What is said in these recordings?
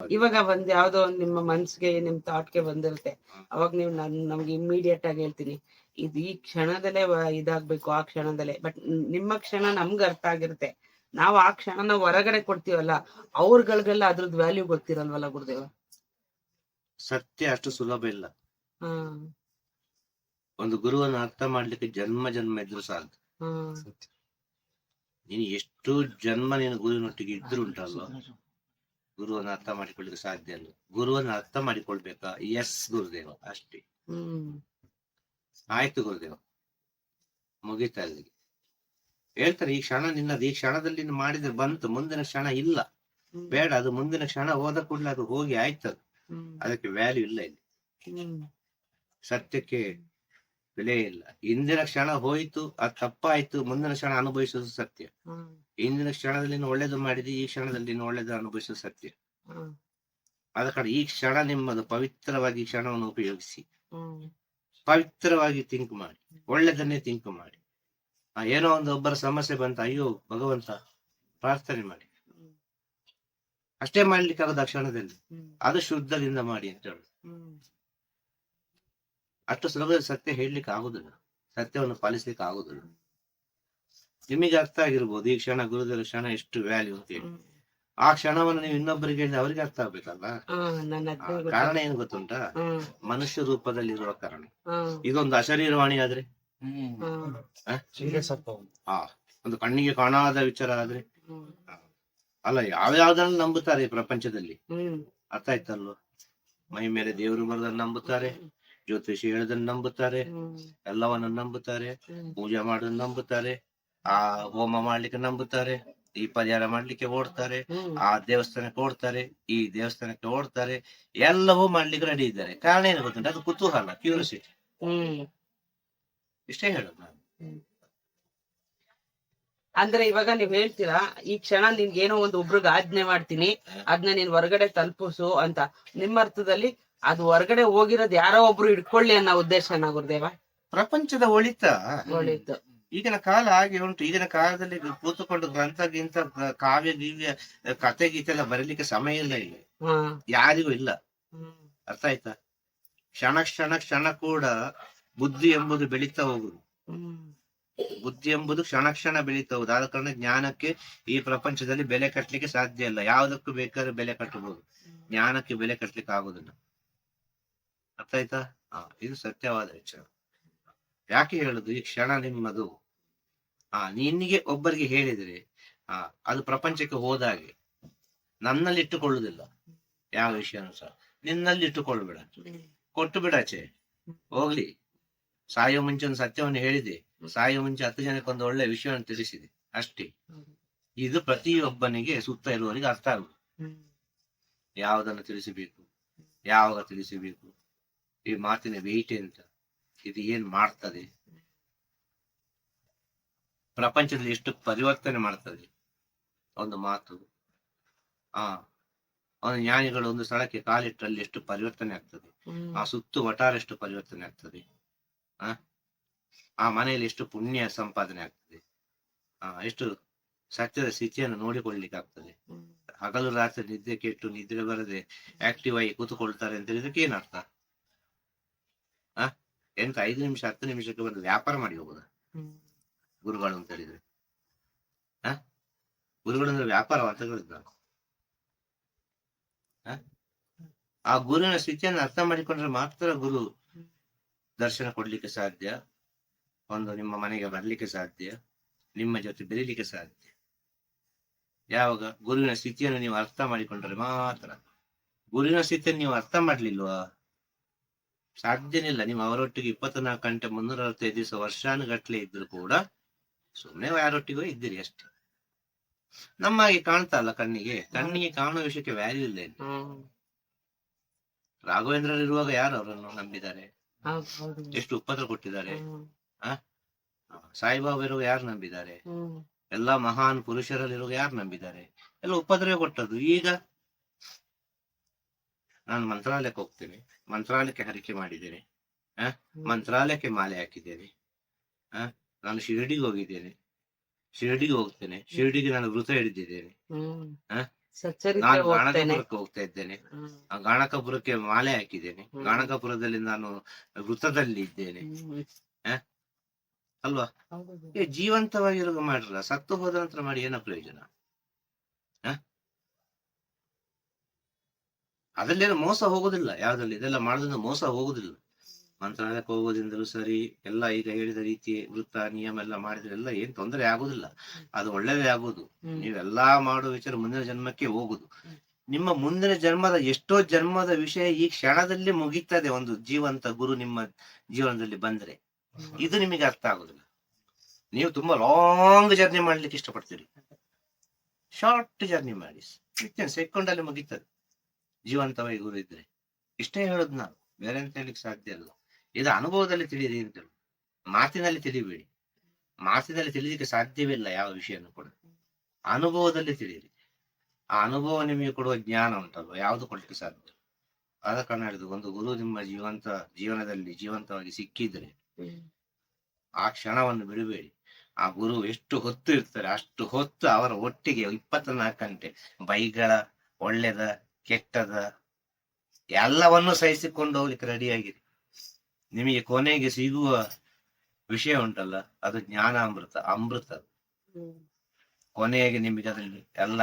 ಇವಾಗ ಒಂದ್ ಯಾವ್ದೋ ಒಂದ್ ನಿಮ್ಮ ಮನ್ಸಿಗೆ ನಿಮ್ ಥಾಟ್ಗೆ ಬಂದಿರುತ್ತೆ. ಅವಾಗ ನೀವು ನನ್ ನಮ್ಗೆ ಇಮ್ಮಿಡಿಯೇಟ್ ಆಗಿ ಹೇಳ್ತೀನಿ. ಇದು ಈ ಕ್ಷಣದಲ್ಲೇ ಇದಾಗ್ಬೇಕು ಆ ಕ್ಷಣದಲ್ಲೇ. ಬಟ್ ನಿಮ್ಮ ಕ್ಷಣ ನಮ್ಗೆ ಅರ್ಥ ಆಗಿರುತ್ತೆ. ನಾವ್ ಆ ಕ್ಷಣನ ಹೊರಗಡೆ ಕೊಡ್ತೀವಲ್ಲ ಅವ್ರಗಳಿಗೆಲ್ಲ ಅದ್ರದ್ ವ್ಯಾಲ್ಯೂ ಗೊತ್ತಿರಲ್ವಲ್ಲ ಗುರುದೇವ? ಸತ್ಯ ಅಷ್ಟು ಸುಲಭ ಇಲ್ಲ. ಹ್ಮ್ ಒಂದು ಗುರುವನ್ನು ಅರ್ಥ ಮಾಡ್ಲಿಕ್ಕೆ ಜನ್ಮ ಜನ್ಮ ಇದ್ರು ಸಾಕು. ನೀನು ಎಷ್ಟು ಜನ್ಮ ನೀನು ಗುರುವಿನೊಟ್ಟಿಗೆ ಇದ್ರು ಉಂಟಲ್ವ? ಗುರುವನ್ನು ಅರ್ಥ ಮಾಡಿಕೊಳ್ಳಿಕ್ಕೆ ಸಾಧ್ಯ ಅಲ್ಲ ಗುರುವನ್ನು ಅರ್ಥ ಮಾಡಿಕೊಳ್ಬೇಕಾ? ಎಸ್ ಗುರುದೇವ ಅಷ್ಟೇ. ಆಯ್ತು ಗುರುದೇವ. ಮುಗೀತಾ ಅಲ್ಲಿಗೆ ಹೇಳ್ತಾರೆ ಈ ಕ್ಷಣ ನಿನ್ನದು ಈ ಕ್ಷಣದಲ್ಲಿ ಮಾಡಿದ್ರೆ ಬಂತು ಮುಂದಿನ ಕ್ಷಣ ಇಲ್ಲ. ಬೇಡ ಅದು ಮುಂದಿನ ಕ್ಷಣ ಹೋದ ಕೂಡಲೇ ಅದು ಹೋಗಿ ಆಯ್ತದ. ಅದಕ್ಕೆ ವ್ಯಾಲ್ಯೂ ಇಲ್ಲ ಇಲ್ಲಿ. ಸತ್ಯಕ್ಕೆ ಬೆಲೆ ಇಲ್ಲ. ಇಂದಿನ ಕ್ಷಣ ಹೋಯಿತು ಅದು ತಪ್ಪಾಯ್ತು ಮುಂದಿನ ಕ್ಷಣ ಅನುಭವಿಸೋದು ಸತ್ಯ. ಇಂದಿನ ಕ್ಷಣದಲ್ಲಿ ನೀನು ಒಳ್ಳೇದು ಮಾಡಿದಿ ಈ ಕ್ಷಣದಲ್ಲಿ ನೀನು ಒಳ್ಳೇದು ಅನುಭವಿಸುವುದು ಸತ್ಯ. ಆದ ಕಾರಣ ಈ ಕ್ಷಣ ನಿಮ್ಮದು ಪವಿತ್ರವಾಗಿ ಕ್ಷಣವನ್ನು ಉಪಯೋಗಿಸಿ. ಪವಿತ್ರವಾಗಿ ತಿಂಕ್ ಮಾಡಿ. ಒಳ್ಳೆದನ್ನೇ ತಿಂಕ್ ಮಾಡಿ. ಆ, ಏನೋ ಒಂದು ಒಬ್ಬರ ಸಮಸ್ಯೆ ಬಂತ ಅಯ್ಯೋ ಭಗವಂತ ಪ್ರಾರ್ಥನೆ ಮಾಡಿ. ಅಷ್ಟೇ ಮಾಡ್ಲಿಕ್ಕೆ ಆಗದ ಕ್ಷಣದಲ್ಲಿ. ಅದು ಶುದ್ಧದಿಂದ ಮಾಡಿ ಅಂತ ಹೇಳುದು. ಅಷ್ಟು ಸುಲಭದಲ್ಲಿ ಸತ್ಯ ಹೇಳಲಿಕ್ಕೆ ಆಗುದಿಲ್ಲ. ಸತ್ಯವನ್ನು ಪಾಲಿಸ್ಲಿಕ್ಕೆ ಆಗುದಿಲ್ಲ. ನಿಮಗೆ ಅರ್ಥ ಆಗಿರ್ಬೋದು ಈ ಕ್ಷಣ ಗುರುದರ ಕ್ಷಣ ಎಷ್ಟು ವ್ಯಾಲ್ಯೂ ಅಂತ ಹೇಳಿ. ಆ ಕ್ಷಣವನ್ನು ನೀವು ಇನ್ನೊಬ್ಬರಿಗೆ ಹೇಳಿದ್ರೆ ಅವರಿಗೆ ಅರ್ಥ ಆಗ್ಬೇಕಲ್ಲ? ಕಾರಣ ಏನು ಗೊತ್ತುಂಟಾ? ಮನುಷ್ಯ ರೂಪದಲ್ಲಿ ಇರುವ ಕಾರಣ ಇದೊಂದು ಅಶರೀರವಾಣಿ ಆದ್ರೆ? ಹಾ ಆ? ಒಂದು ಕಣ್ಣಿಗೆ ಕಾಣಾದ ವಿಚಾರ ಆದ್ರೆ? ಅಲ್ಲ ಅಲ್ಲ ಯಾವ್ಯಾವ್ದನ್ನು ನಂಬುತ್ತಾರೆ ಈ ಪ್ರಪಂಚದಲ್ಲಿ? ಅರ್ಥ ಆಯ್ತಲ್ವ? ಮೈ ಮೇಲೆ ದೇವರು ಬರೋದನ್ನ ನಂಬುತ್ತಾರೆ. ಜ್ಯೋತಿಷಿ ಹೇಳಿದನ್ನ ನಂಬುತ್ತಾರೆ ಎಲ್ಲವನ್ನ ನಂಬುತ್ತಾರೆ ಪೂಜೆ ಮಾಡೋದನ್ನ ನಂಬುತ್ತಾರೆ ಆ ಹೋಮ ಮಾಡ್ಲಿಕ್ಕೆ ನಂಬುತ್ತಾರೆ ಈ ಪರಿಹಾರ ಮಾಡ್ಲಿಕ್ಕೆ ಓಡ್ತಾರೆ ಆ ದೇವಸ್ಥಾನಕ್ಕೆ ಓಡ್ತಾರೆ ಈ ದೇವಸ್ಥಾನಕ್ಕೆ ಓಡ್ತಾರೆ ಎಲ್ಲವೂ ಮಾಡ್ಲಿಕ್ಕೆ ರೆಡಿ ಇದ್ದಾರೆ. ಕಾರಣ ಏನು ಗೊತ್ತುಂಟು? ಅದು ಕುತೂಹಲ ಕ್ಯೂರಿಯಾಸಿಟಿ ಹ್ಮ್. ಇಷ್ಟೇ ಹೇಳೋದು ನಾನು. ಅಂದ್ರೆ ಇವಾಗ ನೀವ್ ಹೇಳ್ತೀರಾ ಈ ಕ್ಷಣ ನಿನ್ಗೆ ಏನೋ ಒಂದು ಒಬ್ರಿಗೆ ಆಜ್ಞೆ ಮಾಡ್ತೀನಿ ಅದನ್ನ ನೀನ್ ಹೊರಗಡೆ ತಲುಪಿಸು ಅಂತ. ನಿಮ್ಮ ಅರ್ಥದಲ್ಲಿ ಅದು ಹೊರಗಡೆ ಹೋಗಿರೋದು ಯಾರೋ ಒಬ್ರು ಇಟ್ಕೊಳ್ಳಿ ಅನ್ನೋ ಉದ್ದೇಶನ ಗುರುದೇವ. ಪ್ರಪಂಚದ ಒಳಿತ. ಒಳಿತು. ಈಗಿನ ಕಾಲ ಹಾಗೆ ಉಂಟು. ಈಗಿನ ಕಾಲದಲ್ಲಿ ಕೂತುಕೊಂಡು ಗ್ರಂಥ ಗಿಂತ ಕಾವ್ಯ ದಿವ್ಯ ಕತೆ ಗೀತೆ ಎಲ್ಲ ಬರೀಲಿಕ್ಕೆ ಸಮಯ ಇಲ್ಲ. ಇಲ್ಲಿ ಯಾರಿಗೂ ಇಲ್ಲ. ಅರ್ಥ ಆಯ್ತಾ? ಕ್ಷಣ ಕ್ಷಣ ಕ್ಷಣ ಕೂಡ ಬುದ್ಧಿ ಎಂಬುದು ಬೆಳೀತಾ ಹೋಗುದು. ಬುದ್ಧಿ ಎಂಬುದು ಕ್ಷಣ ಕ್ಷಣ ಬೆಳೀತಾ ಹೋಗುದು. ಆದ ಕಾರಣ ಜ್ಞಾನಕ್ಕೆ ಈ ಪ್ರಪಂಚದಲ್ಲಿ ಬೆಲೆ ಕಟ್ಟಲಿಕ್ಕೆ ಸಾಧ್ಯ ಇಲ್ಲ. ಯಾವುದಕ್ಕೂ ಬೇಕಾದ್ರೆ ಬೆಲೆ ಕಟ್ಟಬಹುದು. ಜ್ಞಾನಕ್ಕೆ ಬೆಲೆ ಕಟ್ಟಲಿಕ್ಕೆ ಆಗುದಿಲ್ಲ. ಅರ್ಥ ಆಯ್ತಾ ಹಾ ಇದು ಸತ್ಯವಾದ ವಿಚಾರ. ಯಾಕೆ ಹೇಳುದು? ಈ ಕ್ಷಣ ನಿಮ್ಮದು. ಆ ನಿನ್ನಿಗೆ ಒಬ್ಬರಿಗೆ ಹೇಳಿದ್ರೆ ಆ ಅದು ಪ್ರಪಂಚಕ್ಕೆ ಹೋದಾಗೆ ನನ್ನಲ್ಲಿ ಇಟ್ಟುಕೊಳ್ಳುದಿಲ್ಲ ಯಾವ ವಿಷಯನೂ ಸಹ. ನಿನ್ನಲ್ಲಿ ಇಟ್ಟುಕೊಳ್ಬೇಡ ಕೊಟ್ಟು ಬಿಡಾಚೆ ಹೋಗ್ಲಿ. ಸಾಯೋ ಮುಂಚೆ ಒಂದು ಸತ್ಯವನ್ನು ಹೇಳಿದೆ. ಸಾಯೋ ಮುಂಚೆ ಹತ್ತು ಜನಕ್ಕೆ ಒಂದು ಒಳ್ಳೆ ವಿಷಯವನ್ನು ತಿಳಿಸಿದೆ. ಅಷ್ಟೇ. ಇದು ಪ್ರತಿಯೊಬ್ಬನಿಗೆ ಸುತ್ತ ಇರುವವರಿಗೆ ಅರ್ಥ ಆಗುದು ಯಾವ್ದನ್ನು ಯಾವುದನ್ನು ತಿಳಿಸಬೇಕು? ಯಾವಾಗ ತಿಳಿಸಬೇಕು? ಈ ಮಾತಿನ ವೆಯ್ಟ್ ಎಂತ ಇದು ಏನ್ ಮಾಡ್ತದೆ? ಪ್ರಪಂಚದಲ್ಲಿ ಎಷ್ಟು ಪರಿವರ್ತನೆ ಮಾಡ್ತದೆ? ಒಂದು ಮಾತು. ಆ ಒಂದು ಜ್ಞಾನಿಗಳು ಒಂದು ಸ್ಥಳಕ್ಕೆ ಕಾಲಿಟ್ಟಲ್ಲಿ ಎಷ್ಟು ಪರಿವರ್ತನೆ ಆಗ್ತದೆ? ಆ ಸುತ್ತು ವಟಾರ ಎಷ್ಟು ಪರಿವರ್ತನೆ ಆಗ್ತದೆ? ಆ ಆ ಮನೆಯಲ್ಲಿ ಎಷ್ಟು ಪುಣ್ಯ ಸಂಪಾದನೆ ಆಗ್ತದೆ? ಆ ಎಷ್ಟು ಸತ್ಯದ ಸ್ಥಿತಿಯನ್ನು ನೋಡಿಕೊಳ್ಳಿಕ್ಕೆ ಆಗ್ತದೆ? ಹಗಲು ರಾತ್ರಿ ನಿದ್ದೆ ಕೆಟ್ಟು ನಿದ್ರೆ ಬರದೆ ಆಕ್ಟಿವ್ ಆಗಿ ಕೂತ್ಕೊಳ್ತಾರೆ ಅಂತ ಹೇಳಿದಕ್ಕೆ ಏನರ್ಥ ಎಂತ ಐದು ನಿಮಿಷ ಹತ್ತು ನಿಮಿಷಕ್ಕೆ ಬಂದು ವ್ಯಾಪಾರ ಮಾಡಿ ಹೋಗುದ? ಗುರುಗಳು ಅಂತ ಹೇಳಿದ್ರೆ. ಆ ಗುರುಗಳು ಅಂದ್ರೆ ವ್ಯಾಪಾರ ಆ? ಆ ಗುರುವಿನ ಸ್ಥಿತಿಯನ್ನು ಅರ್ಥ ಮಾಡಿಕೊಂಡ್ರೆ ಮಾತ್ರ ಗುರು ದರ್ಶನ ಕೊಡ್ಲಿಕ್ಕೆ ಸಾಧ್ಯ. ಒಂದು ನಿಮ್ಮ ಮನೆಗೆ ಬರ್ಲಿಕ್ಕೆ ಸಾಧ್ಯ. ನಿಮ್ಮ ಜೊತೆ ಬೆರೀಲಿಕ್ಕೆ ಸಾಧ್ಯ. ಯಾವಾಗ? ಗುರುವಿನ ಸ್ಥಿತಿಯನ್ನು ನೀವು ಅರ್ಥ ಮಾಡಿಕೊಂಡ್ರೆ ಮಾತ್ರ. ಗುರುವಿನ ಸ್ಥಿತಿಯನ್ನು ನೀವು ಅರ್ಥ ಮಾಡ್ಲಿಲ್ವಾ? ಸಾಧ್ಯನೇ ಇಲ್ಲ ನೀವು ಅವರೊಟ್ಟಿಗೆ ಇಪ್ಪತ್ನಾಲ್ಕು ಗಂಟೆ ಮುನ್ನೂರ ಅರವತ್ತೈದು ದಿವಸ ವರ್ಷಾನುಗಟ್ಲೆ ಇದ್ರು ಕೂಡ ಸುಮ್ಮನೆ ಯಾರೊಟ್ಟಿಗೂ ಇದ್ದೀರಿ ಅಷ್ಟೇ. ನಮ್ಮ ಹಾಗೆ ಕಾಣ್ತಾ ಅಲ್ಲ ಕಣ್ಣಿಗೆ. ಕಣ್ಣಿಗೆ ಕಾಣುವ ವಿಷಯಕ್ಕೆ ವ್ಯಾಲ್ಯೂ ಇಲ್ಲ ರಾಘವೇಂದ್ರರು ಇರುವಾಗ ಯಾರು ಅವರನ್ನು ನಂಬಿದ್ದಾರೆ? ಎಷ್ಟು ಉಪದ್ರ ಕೊಟ್ಟಿದ್ದಾರೆ? ಆ? ಸಾಯಿಬಾಬಾ ಇರುವಾಗ ಯಾರು ನಂಬಿದ್ದಾರೆ? ಎಲ್ಲಾ ಮಹಾನ್ ಪುರುಷರಲ್ಲಿರುವಾಗ ಯಾರು ನಂಬಿದ್ದಾರೆ? ಎಲ್ಲ ಉಪದ್ರವ ಕೊಟ್ಟದ್ದು. ಈಗ ನಾನು ಮಂತ್ರಾಲಯಕ್ಕೆ ಹೋಗ್ತೇನೆ. ಮಂತ್ರಾಲಯಕ್ಕೆ ಹರಿಕೆ ಮಾಡಿದ್ದೇನೆ. ಆ? ಮಂತ್ರಾಲಯಕ್ಕೆ ಮಾಲೆ ಹಾಕಿದ್ದೇನೆ. ಆ? ನಾನು ಶಿರಡಿಗೆ ಹೋಗಿದ್ದೇನೆ. ಶಿರಡಿಗೆ ಹೋಗ್ತೇನೆ. ಶಿರಡಿಗೆ ನಾನು ವೃತ ಹಿಡಿದಿದ್ದೇನೆ. ನಾನು ಗಾಣಕಪುರಕ್ಕೆ ಹೋಗ್ತಾ ಇದ್ದೇನೆ. ಆ ಗಾಣಕಪುರಕ್ಕೆ ಮಾಲೆ ಹಾಕಿದ್ದೇನೆ. ಗಾಣಕಪುರದಲ್ಲಿ ನಾನು ವೃತದಲ್ಲಿ ಇದ್ದೇನೆ. ಅಲ್ವಾ? ಜೀವಂತವಾಗಿರುವ ಮಾಡ್ರಲ್ಲ. ಸತ್ತು ಹೋದ ನಂತರ ಮಾಡಿ ಏನೋ ಪ್ರಯೋಜನ? ಅದರಲ್ಲೇನು ಮೋಸ ಹೋಗುದಿಲ್ಲ. ಯಾವ್ದ್ರಲ್ಲಿ? ಇದೆಲ್ಲ ಮಾಡೋದ್ರಿಂದ ಮೋಸ ಹೋಗುದಿಲ್ಲ. ಮಂತ್ರಾಲಯಕ್ಕೆ ಹೋಗೋದಿಂದಲೂ ಸರಿ ಎಲ್ಲ ಈಗ ಹೇಳಿದ ರೀತಿ ವೃತ್ತ ನಿಯಮ ಎಲ್ಲ ಮಾಡಿದ್ರೆ ಎಲ್ಲ ಏನ್ ತೊಂದರೆ ಆಗುದಿಲ್ಲ. ಅದು ಒಳ್ಳೇದೇ ಆಗೋದು. ನೀವೆಲ್ಲಾ ಮಾಡೋ ವಿಚಾರ ಮುಂದಿನ ಜನ್ಮಕ್ಕೆ ಹೋಗುದು. ನಿಮ್ಮ ಮುಂದಿನ ಜನ್ಮದ ಎಷ್ಟೋ ಜನ್ಮದ ವಿಷಯ ಈ ಕ್ಷಣದಲ್ಲಿ ಮುಗೀತದೆ ಒಂದು ಜೀವಂತ ಗುರು ನಿಮ್ಮ ಜೀವನದಲ್ಲಿ ಬಂದ್ರೆ. ಇದು ನಿಮಗೆ ಅರ್ಥ ಆಗುದಿಲ್ಲ. ನೀವು ತುಂಬಾ ಲಾಂಗ್ ಜರ್ನಿ ಮಾಡ್ಲಿಕ್ಕೆ ಇಷ್ಟಪಡ್ತೀರಿ. ಶಾರ್ಟ್ ಜರ್ನಿ ಮಾಡಿ. ವಿತಿನ್ ಸೆಕೆಂಡ್ ಅಲ್ಲಿ ಮುಗೀತದೆ. ಜೀವಂತವಾಗಿ ಗುರು ಇದ್ರೆ ಇಷ್ಟೇ ಹೇಳೋದು ನಾವು ಬೇರೆ ಅಂತ ಹೇಳಿಕ್ ಸಾಧ್ಯ ಇಲ್ಲ ಇದು ಅನುಭವದಲ್ಲಿ ತಿಳಿಯಿರಿ ಅಂತ ಹೇಳಿ. ಮಾತಿನಲ್ಲಿ ತಿಳಿಬೇಡಿ. ಮಾತಿನಲ್ಲಿ ತಿಳಿಲಿಕ್ಕೆ ಸಾಧ್ಯವಿಲ್ಲ ಯಾವ ವಿಷಯನೂ ಕೂಡ. ಅನುಭವದಲ್ಲಿ ತಿಳಿಯಿರಿ. ಆ ಅನುಭವ ನಿಮಗೆ ಕೊಡುವ ಜ್ಞಾನ ಉಂಟಲ್ವ? ಯಾವುದು ಕೊಡ್ಲಿಕ್ಕೆ ಸಾಧ್ಯ? ಆದ ಕಾರಣ ಹೇಳಿದ್ರು ಒಂದು ಗುರು ನಿಮ್ಮ ಜೀವಂತ ಜೀವನದಲ್ಲಿ ಜೀವಂತವಾಗಿ ಸಿಕ್ಕಿದ್ರೆ ಆ ಕ್ಷಣವನ್ನು ಬಿಡಬೇಡಿ. ಆ ಗುರು ಎಷ್ಟು ಹೊತ್ತು ಇರ್ತಾರೆ, ಅಷ್ಟು ಹೊತ್ತು ಅವರ ಒಟ್ಟಿಗೆ ಇಪ್ಪತ್ನಾಲ್ಕು ಗಂಟೆ ಬೈಗಳ ಒಳ್ಳೆದ ಕೆಟ್ಟದ ಎಲ್ಲವನ್ನು ಸಹಿಸಿಕೊಂಡು ಹೋಗ್ಲಿಕ್ಕೆ ರೆಡಿಯಾಗಿರಿ ನಿಮಗೆ ಕೊನೆಗೆ ಸಿಗುವ ವಿಷಯ ಉಂಟಲ್ಲ, ಅದು ಜ್ಞಾನ ಅಮೃತ. ಅಮೃತ. ಕೊನೆಗೆ ನಿಮಗೆ ಅದರಲ್ಲಿ ಎಲ್ಲ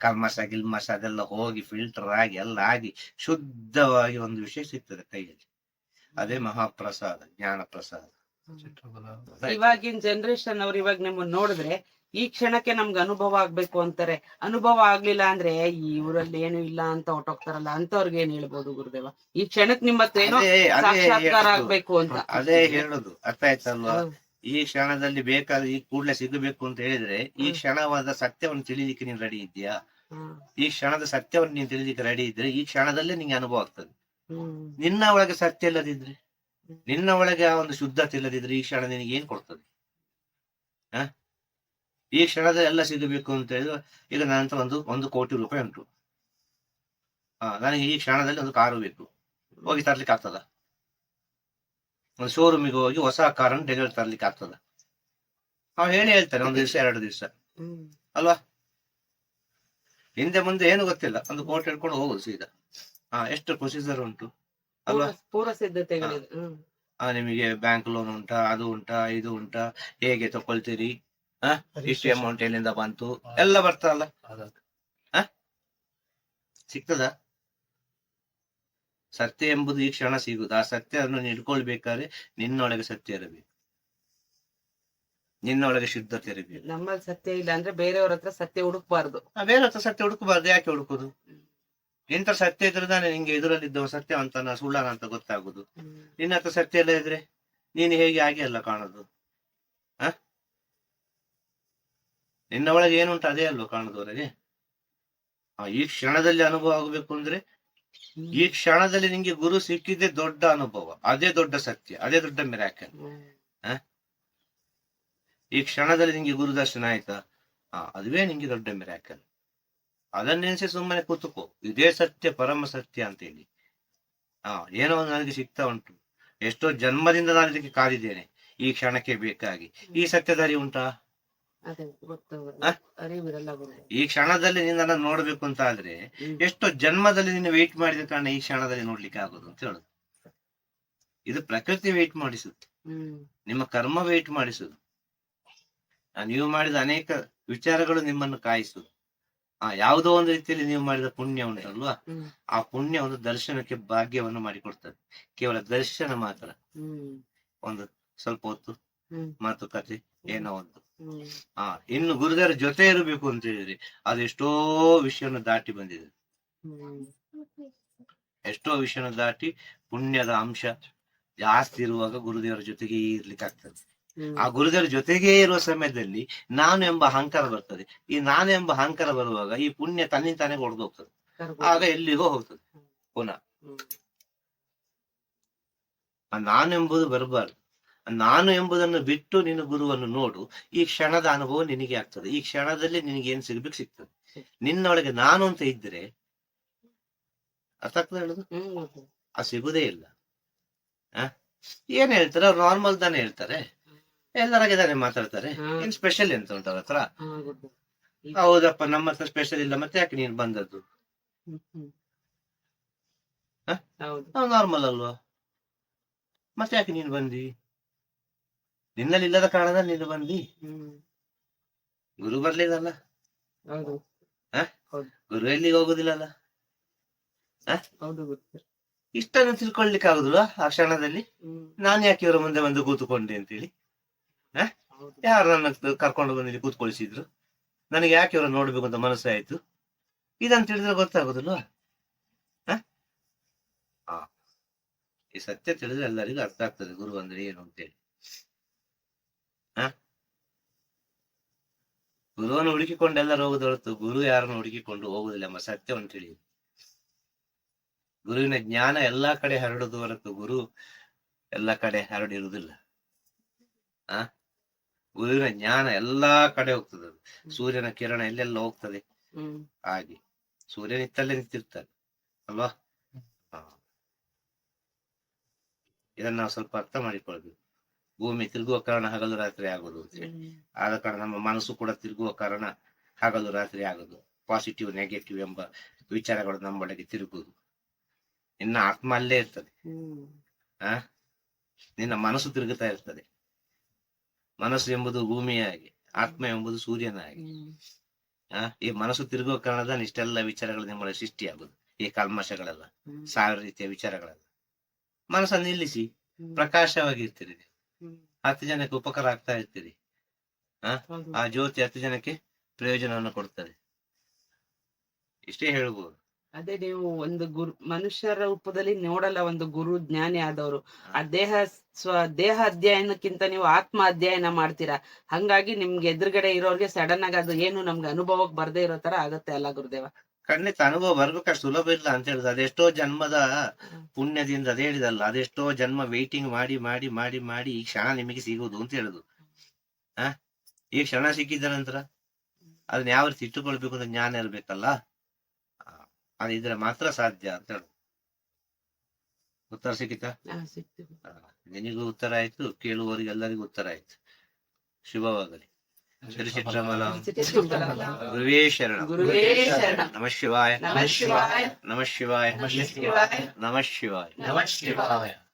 ಕಲ್ಮಸ ಗಿಲ್ಮಸ, ಅದೆಲ್ಲ ಹೋಗಿ ಫಿಲ್ಟರ್ ಆಗಿ, ಎಲ್ಲ ಆಗಿ ಶುದ್ಧವಾಗಿ ಒಂದು ವಿಷಯ ಸಿಗ್ತದೆ ಕೈಯಲ್ಲಿ. ಅದೇ ಮಹಾಪ್ರಸಾದ ಜ್ಞಾನ ಪ್ರಸಾದ ಇವಾಗಿನ ಜನರೇಷನ್ ಅವ್ರು ಇವಾಗ ನಿಮ್ಮನ್ನ ನೋಡಿದ್ರೆ ಈ ಕ್ಷಣಕ್ಕೆ ನಮ್ಗೆ ಅನುಭವ ಆಗ್ಬೇಕು ಅಂತಾರೆ. ಅನುಭವ ಆಗ್ಲಿಲ್ಲ ಅಂದ್ರೆ ಈ ಊರಲ್ಲಿ ಏನು ಇಲ್ಲ ಅಂತ ಹೊಟ್ಟೋಗ್ತಾರಲ್ಲ ಅಂತವ್ರಿಗೆ ಏನ್ ಹೇಳ್ಬೋದು ಗುರುದೇವ? ಈ ಕ್ಷಣಕ್ ನಿಮ್ಮ ಹತ್ರ ಏನೋ ಸಾಕ್ಷಾತ್ಕಾರ ಹೇಳುದು. ಆಗ್ಬೇಕು ಅಂತ. ಅದೇ ಹೇಳುದು. ಅರ್ಥ ಆಯ್ತಲ್ವಾ. ಈ ಕ್ಷಣದಲ್ಲಿ ಬೇಕಾದ ಈ ಕೂಡಲೇ ಸಿಗಬೇಕು ಅಂತ ಹೇಳಿದ್ರೆ ಈ. ಕ್ಷಣವಾದ ಸತ್ಯವನ್ನು ತಿಳಿಲಿಕ್ಕೆ ನೀನ್ ರೆಡಿ ಇದ್ಯಾ ಈ ಕ್ಷಣದ ಸತ್ಯವನ್ನು ನೀನ್ ತಿಳಿಲಿಕ್ಕೆ ರೆಡಿ ಇದ್ರೆ ಈ ಕ್ಷಣದಲ್ಲೇ ನಿಂಗೆ ಅನುಭವ ಆಗ್ತದೆ. ನಿನ್ನ ಒಳಗೆ ಸತ್ಯ ಇಲ್ಲದಿದ್ರೆ? ನಿನ್ನ ಒಳಗೆ ಆ ಒಂದು ಶುದ್ಧತೆ ಇಲ್ಲದಿದ್ರೆ ಈ ಕ್ಷಣ ನಿನಗೆ ಏನ್ ಕೊಡ್ತದೆ? ಹ ಈ ಕ್ಷಣದಲ್ಲಿ ಎಲ್ಲ ಸಿಗಬೇಕು ಅಂತ ಹೇಳಿದ್ರೆ ಈಗ ನನ್ನ ಹತ್ರ ಒಂದು ಒಂದು ಕೋಟಿ ರೂಪಾಯಿ ಉಂಟು. ಹಾ ನನಗೆ ಈ ಕ್ಷಣದಲ್ಲಿ ಒಂದು ಕಾರು ಬೇಕು. ಹೋಗಿ ತರ್ಲಿಕ್ಕೆ ಆಗ್ತದ? ಒಂದು ಶೋರೂಮಿಗೆ ಹೋಗಿ ಹೊಸ ಕಾರನ್ನು ಡೆಲಿವರಿ ತರ್ಲಿಕ್ಕೆ ಆಗ್ತದ? ಅವ ಹೇಳಿ ಹೇಳ್ತಾರೆ ಒಂದು ದಿವಸ ಎರಡು ದಿವಸ. ಅಲ್ವಾ? ಹಿಂದೆ ಮುಂದೆ ಏನು ಗೊತ್ತಿಲ್ಲ. ಒಂದು ಕೋಟಿ ಹಿಡ್ಕೊಂಡು ಹೋಗುದು ಸೀದಾ. ಹಾ ಎಷ್ಟು ಪ್ರೊಸೀಜರ್ ಉಂಟು? ಅಲ್ವಾ? ಪೂರ್ವ- ಸಿದ್ಧತೆಗಳಿದೆ ಹ್ಮ್. ನಿಮಗೆ ಬ್ಯಾಂಕ್ ಲೋನ್ ಉಂಟಾ ಅದು ಉಂಟಾ ಇದು ಉಂಟಾ ಹೇಗೆ ತಕೊಳ್ತೀರಿ ಆ ಇಷ್ಟು ಅಮೌಂಟ್ ಎಲ್ಲಿಂದ ಬಂತು? ಎಲ್ಲ ಬರ್ತದಲ್ಲ? ಹಾ ಸಿಗ್ತದ? ಸತ್ಯ ಎಂಬುದು ಈ ಕ್ಷಣ ಸಿಗುದು ಆ ಸತ್ಯವನ್ನು ಅನ್ನು ಹಿಡ್ಕೊಳ್ಬೇಕಾದ್ರೆ ನಿನ್ನೊಳಗೆ ಸತ್ಯ ಇರಬೇಕು. ನಿನ್ನೊಳಗೆ ಶುದ್ಧತೆ ಇರಬೇಕು. ನಮ್ಮಲ್ಲಿ ಸತ್ಯ ಇಲ್ಲ ಅಂದ್ರೆ ಬೇರೆಯವ್ರ ಹತ್ರ ಸತ್ಯ ಹುಡುಕ್ಬಾರ್ದು. ಆ, ಬೇರೆ ಹತ್ರ ಸತ್ಯ ಹುಡುಕಬಾರ್ದು. ಯಾಕೆ ಹುಡುಕುದು ಇಂಥ ಸತ್ಯ ಇದ್ರೆ ತಾನೇ ನಿಂಗೆ ಎದುರಲ್ಲಿದ್ದವ ಸತ್ಯವಂತನ ಸುಳ್ಳನ ಅಂತ ಗೊತ್ತಾಗುದು. ನಿನ್ನ ಹತ್ರ ಸತ್ಯ ಎಲ್ಲ ಇದ್ರೆ ನೀನು ಹೇಗೆ ಹಾಗೆ ಅಲ್ಲ ಕಾಣೋದು? ಹ? ನಿನ್ನ ಒಳಗೆ ಏನುಂಟು ಅದೇ ಅಲ್ವ ಕಾಣುದು ಅವರಿಗೆ? ಆ, ಈ ಕ್ಷಣದಲ್ಲಿ ಅನುಭವ ಆಗಬೇಕು ಅಂದ್ರೆ ಈ ಕ್ಷಣದಲ್ಲಿ ನಿಂಗೆ ಗುರು ಸಿಕ್ಕಿದ್ದೆ ದೊಡ್ಡ ಅನುಭವ ಅದೇ ದೊಡ್ಡ ಸತ್ಯ ಅದೇ ದೊಡ್ಡ ಮಿರಾಕಲ್. ಈ ಕ್ಷಣದಲ್ಲಿ ನಿಂಗೆ ಗುರು ದರ್ಶನ ಆಯ್ತಾ? ಹಾ ಅದುವೇ ನಿಂಗೆ ದೊಡ್ಡ ಮಿರಾಕಲ್. ಅದನ್ನೆನ್ಸಿ ಸುಮ್ಮನೆ ಕೂತುಕೋ. ಇದೇ ಸತ್ಯ ಪರಮ ಸತ್ಯ ಅಂತ ಹೇಳಿ ಆ ಏನೋ ಒಂದು ನನಗೆ ಸಿಗ್ತಾ ಉಂಟು. ಎಷ್ಟೋ ಜನ್ಮದಿಂದ ನಾನು ಇದಕ್ಕೆ ಕಾದಿದ್ದೇನೆ. ಈ ಕ್ಷಣಕ್ಕೆ ಬೇಕಾಗಿ. ಈ ಸತ್ಯದಾರಿ ಉಂಟಾ? ಈ ಕ್ಷಣದಲ್ಲಿ ನಿನ್ನ ನನ್ನ ನೋಡ್ಬೇಕು ಅಂತ ಆದ್ರೆ ಎಷ್ಟೋ ಜನ್ಮದಲ್ಲಿ ನೀನು ವೆಯ್ಟ್ ಮಾಡಿದ ಕಾರಣ ಈ ಕ್ಷಣದಲ್ಲಿ ನೋಡ್ಲಿಕ್ಕೆ ಆಗೋದು ಅಂತ ಹೇಳುದು ಇದು ಪ್ರಕೃತಿ ವೆಯ್ಟ್ ಮಾಡಿಸುದು ನಿಮ್ಮ ಕರ್ಮ ವೆಯ್ಟ್ ಮಾಡಿಸುದು ನೀವು ಮಾಡಿದ ಅನೇಕ ವಿಚಾರಗಳು ನಿಮ್ಮನ್ನು ಕಾಯಿಸುದು ಆ ಯಾವುದೋ ಒಂದು ರೀತಿಯಲ್ಲಿ ನೀವು ಮಾಡಿದ ಪುಣ್ಯ ಉಂಟಲ್ವಾ? ಆ ಪುಣ್ಯ ಒಂದು ದರ್ಶನಕ್ಕೆ ಭಾಗ್ಯವನ್ನು ಮಾಡಿಕೊಡ್ತದೆ. ಕೇವಲ ದರ್ಶನ ಮಾತ್ರ. ಒಂದು ಸ್ವಲ್ಪ ಹೊತ್ತು ಮಾತುಕತೆ ಏನೋ ಒಂದು. ಆ ಇನ್ನು ಗುರುದರ ಜೊತೆ ಇರಬೇಕು ಅಂತ ಹೇಳಿದ್ರೆ ಅದು ಎಷ್ಟೋ ವಿಷಯವನ್ನು ದಾಟಿ ಬಂದಿದೆ. ಎಷ್ಟೋ ವಿಷಯನ ದಾಟಿ ಪುಣ್ಯದ ಅಂಶ ಜಾಸ್ತಿ ಇರುವಾಗ ಗುರುದೇವರ ಜೊತೆಗೆ ಇರ್ಲಿಕ್ಕೆ ಆಗ್ತದೆ. ಆ ಗುರುಗಳ ಜೊತೆಗೇ ಇರುವ ಸಮಯದಲ್ಲಿ ನಾನು ಎಂಬ ಅಹಂಕಾರ ಬರ್ತದೆ. ಈ ನಾನು ಎಂಬ ಅಹಂಕಾರ ಬರುವಾಗ ಈ ಪುಣ್ಯ ತನ್ನಿಂದ ತಾನೇ ಹೊಡೆದು ಹೋಗ್ತದೆ. ಆಗ ಎಲ್ಲಿಗೋ ಹೋಗ್ತದೆ. ಪುನಃ. ಹ್ಮ್. ಆ ನಾನು ಎಂಬುದು ಬರಬಾರ್ದು. ನಾನು ಎಂಬುದನ್ನು ಬಿಟ್ಟು ನಿನ್ನ ಗುರುವನ್ನು ನೋಡು. ಈ ಕ್ಷಣದ ಅನುಭವ ನಿನಗೆ ಆಗ್ತದೆ. ಈ ಕ್ಷಣದಲ್ಲಿ ನಿನಗೆ ಏನ್ ಸಿಗ್ಬೇಕು ಸಿಗ್ತದೆ. ನಿನ್ನೊಳಗೆ ನಾನು ಅಂತ ಇದ್ರೆ ಅರ್ಥ ಆಗ್ತದೆ ಹೇಳುದು? ಆ ಸಿಗುದೇ ಇಲ್ಲ. ಏನ್ ಹೇಳ್ತಾರೆ ಅವ್ರು ನಾರ್ಮಲ್ ತಾನೇ ಹೇಳ್ತಾರೆ. ಎಲ್ಲರಾಗೆ ತಾನೇ ಮಾತಾಡ್ತಾರೆ. ಏನ್ ಸ್ಪೆಷಲ್ ಎಂತ ಉಂಟು ಅವ್ರ ಹತ್ರ? ಹೌದಪ್ಪ ನಮ್ಮ ಹತ್ರ ಸ್ಪೆಷಲ್ ಇಲ್ಲ ಮತ್ತೆ ಯಾಕೆ ನೀನ್ ಬಂದದ್ದು? ನಾವು ನಾರ್ಮಲ್ ಅಲ್ವಾ? ಮತ್ತೆ ಯಾಕೆ ನೀನ್ ಬಂದಿ ನಿನ್ನಲ್ಲಿ ಇಲ್ಲದ ಕಾರಣದಲ್ಲಿ ನೀನು ಬಂದಿ ಗುರು ಬರ್ಲಿಲ್ಲಲ್ಲ? ಗುರು ಎಲ್ಲಿಗೆ ಹೋಗುದಿಲ್ಲಲ್ಲ? ಇಷ್ಟನ್ನು ತಿಳ್ಕೊಳ್ಲಿಕ್ಕೆ ಆಗುದಿಲ್ಲ ಆ ಕ್ಷಣದಲ್ಲಿ? ನಾನು ಯಾಕೆ ಇವರ ಮುಂದೆ ಬಂದು ಕೂತುಕೊಂಡೆ ಅಂತೇಳಿ? ಹೌದು. ಯಾರು ನನ್ನ ಕರ್ಕೊಂಡು ಬಂದು ಇಲ್ಲಿ ಕೂತ್ಕೊಳಿಸಿದ್ರು? ನನಗೆ ಯಾಕೆ ಇವರು ನೋಡ್ಬೇಕು ಅಂತ ಮನಸ್ಸಾಯ್ತು ಇದನ್ನ ತಿಳಿದ್ರೆ ಗೊತ್ತಾಗುದಿಲ್ವಾ? ಹ? ಆ. ಈ ಸತ್ಯ ತಿಳಿದ್ರೆ ಎಲ್ಲರಿಗೂ ಅರ್ಥ ಆಗ್ತದೆ ಗುರು ಅಂದ್ರೆ ಏನು ಅಂತೇಳಿ. ಹ? ಗುರುವನ್ನು ಹುಡುಕಿಕೊಂಡು ಎಲ್ಲರೂ ಹೋಗುದು ಹೊರತು ಗುರು ಯಾರನ್ನು ಹುಡುಕಿಕೊಂಡು ಹೋಗುದಿಲ್ಲ ಎಂಬ ಸತ್ಯವನ್ನು ತಿಳಿ ಗುರುವಿನ ಜ್ಞಾನ ಎಲ್ಲಾ ಕಡೆ ಹರಡುದು ಹೊರತು ಗುರು ಎಲ್ಲ ಕಡೆ ಹರಡಿರುವುದಿಲ್ಲ. ಆ ಗುರುವಿನ ಜ್ಞಾನ ಎಲ್ಲಾ ಕಡೆ ಹೋಗ್ತದೆ ಅದು. ಸೂರ್ಯನ ಕಿರಣ ಎಲ್ಲೆಲ್ಲ ಹೋಗ್ತದೆ. ಹಾಗೆ. ಸೂರ್ಯ ನಿತ್ತಲ್ಲೇ ನಿಂತಿರ್ತಾರೆ ಅಲ್ವಾ? ಹಾ. ಇದನ್ನ ನಾವು ಸ್ವಲ್ಪ ಅರ್ಥ ಮಾಡಿಕೊಳ್ಬೇಕು ಭೂಮಿ ತಿರುಗುವ ಕಾರಣ ಹಗಲು ರಾತ್ರಿ ಆಗೋದು ಅಂತ ಹೇಳಿ. ಆದ ಕಾರಣ ನಮ್ಮ ಮನಸ್ಸು ಕೂಡ ತಿರುಗುವ ಕಾರಣ ಹಗಲು ರಾತ್ರಿ ಆಗೋದು. ಪಾಸಿಟಿವ್ ನೆಗೆಟಿವ್ ಎಂಬ ವಿಚಾರಗಳು ನಮ್ಮೊಳಗೆ ತಿರುಗುವುದು. ಇನ್ನ ಆತ್ಮ ಅಲ್ಲೇ ಇರ್ತದೆ. ಆ? ನಿನ್ನ ಮನಸ್ಸು ತಿರುಗುತ್ತಾ ಇರ್ತದೆ. ಮನಸ್ಸು ಎಂಬುದು ಭೂಮಿಯಾಗಿ ಆತ್ಮ ಎಂಬುದು ಸೂರ್ಯನಾಗಿ ಆ ಈ ಮನಸ್ಸು ತಿರುಗುವ ಕಾರಣದಲ್ಲಿ ಇಷ್ಟೆಲ್ಲ ವಿಚಾರಗಳು ನಿಮ್ಮಲ್ಲಿ ಸೃಷ್ಟಿಯಾಗುದು ಈ ಕಲ್ಮಶಗಳೆಲ್ಲ ಸಾವಿರ ರೀತಿಯ ವಿಚಾರಗಳೆಲ್ಲ. ಮನಸ್ಸನ್ನು ನಿಲ್ಲಿಸಿ ಪ್ರಕಾಶವಾಗಿ ಪ್ರಕಾಶವಾಗಿರ್ತೀರಿ ನೀವು. ಹತ್ತು ಜನಕ್ಕೆ ಉಪಕಾರ ಆಗ್ತಾ ಇರ್ತೀರಿ. ಆ ಜ್ಯೋತಿ ಹತ್ತು ಜನಕ್ಕೆ ಪ್ರಯೋಜನವನ್ನು ಕೊಡ್ತದೆ. ಇಷ್ಟೇ ಹೇಳ್ಬೋದು. ಅದೇ ನೀವು ಒಂದು ಗುರು ಮನುಷ್ಯರ ರೂಪದಲ್ಲಿ ನೋಡಲ್ಲ ಒಂದು ಗುರು ಜ್ಞಾನಿ ಆದವರು. ಆ ದೇಹ ಸ್ವ ದೇಹ ಅಧ್ಯಯನಕ್ಕಿಂತ ನೀವು ಆತ್ಮ ಅಧ್ಯಯನ ಮಾಡ್ತೀರಾ? ಹಂಗಾಗಿ ನಿಮ್ಗೆ ಎದುರುಗಡೆ ಇರೋರ್ಗೆ ಸಡನ್ ಆಗಿ ಅದು ಏನು ನಮ್ಗೆ ಅನುಭವಕ್ಕೆ ಬರದೇ ಇರೋ ತರ ಆಗತ್ತೆ ಅಲ್ಲ ಗುರುದೇವ? ಖಂಡಿತ ಅನುಭವ ಬರ್ಬೇಕಷ್ಟು ಸುಲಭ ಇಲ್ಲ ಅಂತ ಹೇಳಿದ ಅದೆಷ್ಟೋ ಜನ್ಮದ ಪುಣ್ಯದಿಂದ ಅದೇ ಹೇಳಿದಲ್ಲ ಅದೆಷ್ಟೋ ಜನ್ಮ ವೇಟಿಂಗ್ ಮಾಡಿ ಮಾಡಿ ಮಾಡಿ ಮಾಡಿ ಈ ಕ್ಷಣ ನಿಮಗೆ ಸಿಗುವುದು ಅಂತ ಹೇಳುದು. ಆ? ಈ ಕ್ಷಣ ಸಿಕ್ಕಿದ ನಂತರ ಅದನ್ನ ಯಾವ ರೀತಿ ಇಟ್ಟುಕೊಳ್ಬೇಕು ಅಂತ ಜ್ಞಾನ ಇರ್ಬೇಕಲ್ಲ? ಆ, ಅದಿದ್ರೆ ಮಾತ್ರ ಸಾಧ್ಯ ಅಂತ ಹೇಳುದು ಉತ್ತರ ಸಿಕ್ಕಿತಾ? ನಿನಗೂ ಉತ್ತರ ಆಯ್ತು ಕೇಳುವವರಿಗೆಲ್ಲರಿಗೂ ಉತ್ತರ ಆಯ್ತು. ಶುಭವಾಗಲಿ. ಶ್ರೀ ಚಿತ್ರಮಲ ಗುರುವೇ ಶರಣ. ಗುರುವೇ ಶರಣ. ನಮಃ ಶಿವಾಯ. ನಮಃ ಶಿವಾಯ. ನಮಃ ಶಿವಾಯ. ನಮಃ ಶಿವಾಯ. ನಮಃ ಶಿವಾಯ. ನಮಃ ಶಿವಾಯ.